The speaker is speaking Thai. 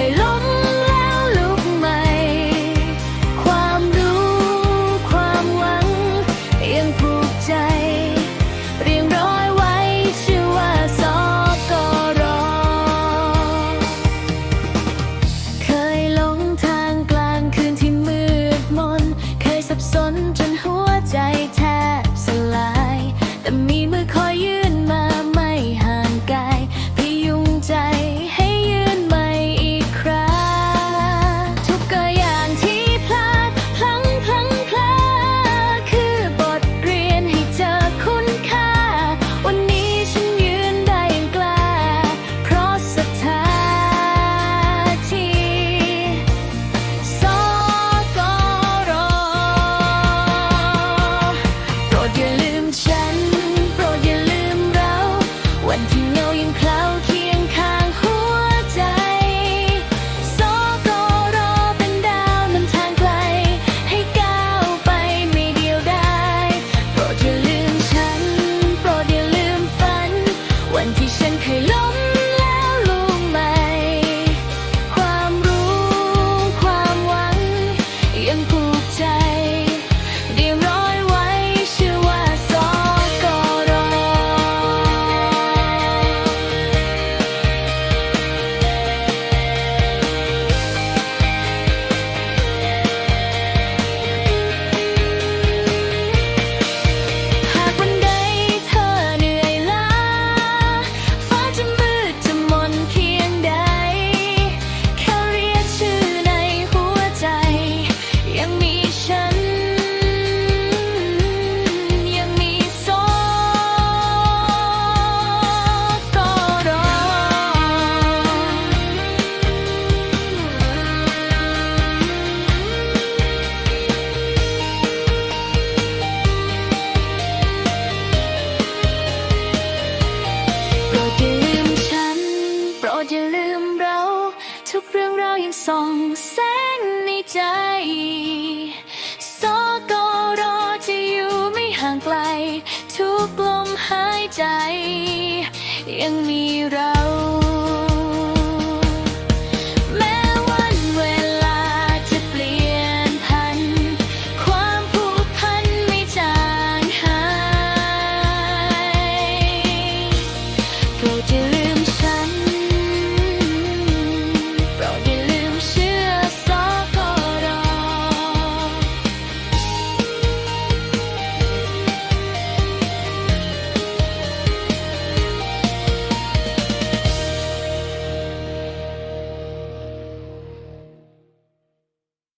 ให้ล้ม and to know you. Close. ยังส่องแสงในใจสกรอจะอยู่ไม่ห่างไกล ทุกลมหายใจ ยังมีเรา